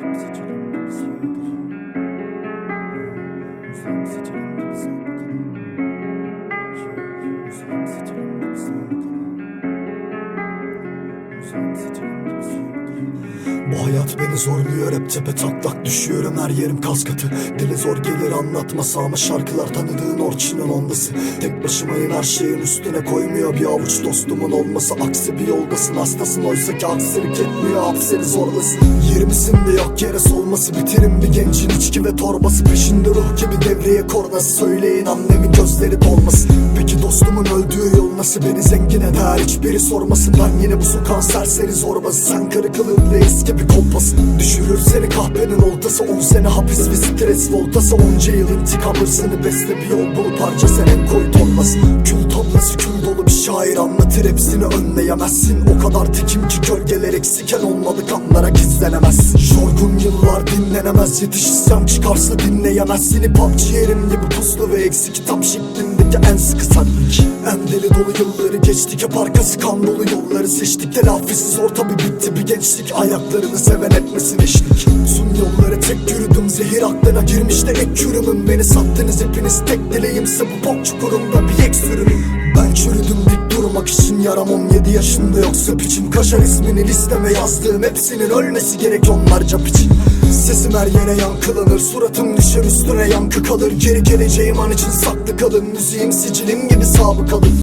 我是一条小鱼，我是一条小鱼，我是一条小鱼，我是一条小鱼。Bu hayat beni zorluyor hep tepe taklak düşüyorum her yerim kas katı. Dili zor gelir anlatmasa ama şarkılar tanıdığın orçinin ondası. Tek başımayım her şeyin üstüne koymuyor. Bir avuç dostumun olması Aksi bir yoldasın hastasın. Oysa ki aksilik etmiyor hap seni zorlasın. Yirmisin de yok yere solması bitirin bir gencin içki ve torbası Peşinde ruh gibi devreye kornası. Söyleyin annemin gözleri dolmasın. Peki dostumun öldüğü yol nasıl beni zengin eder? Hiçbiri sormasın. Ben yine bu sokağın serseri zorbası sen kırık kılığın reis gibi kompasın Düşürür seni kahvenin oltası on sene hapis ve stres voltası. Onca yıl intikam hırsını besle. Bir yol bulu parça senin koy dolmasın Kül tablası kül dolu bir şair anlatır. Hepsini önleyemezsin. O kadar tekim ki gölgeler eksiken olmadı kanlara gizlenemezsin. Yorgun yıllar dinlenemez. Yetişsem çıkarsa dinleyemezsin. Hip hop ciğerim gibi puslu ve eksik. Tam şeklindeki en sıkı saklık Deli dolu yılları geçtik hep arkası kan dolu yolları seçtik. Telafisiz orta bir bitti bir gençlik. Ayaklarını seven etmesin eşlik. Uzun yolları tek yürüdüm zehir aklına girmişti ek yürümüm. Beni sattınız hepiniz tek dileğimse bu bok çukurunda bir ek sürünüm. Ben çürüdüm dik durmak için yaram 17 yaşında. Yoksa piçim Kaşar ismini listeme yazdığım hepsinin ölmesi gerek onlarca piçin. Sesim her yere yankılanır Suratım düşer üstüne yankı kalır. Geri geleceğim an için saklı kalın Müziğim sicilim gibi sabıkalı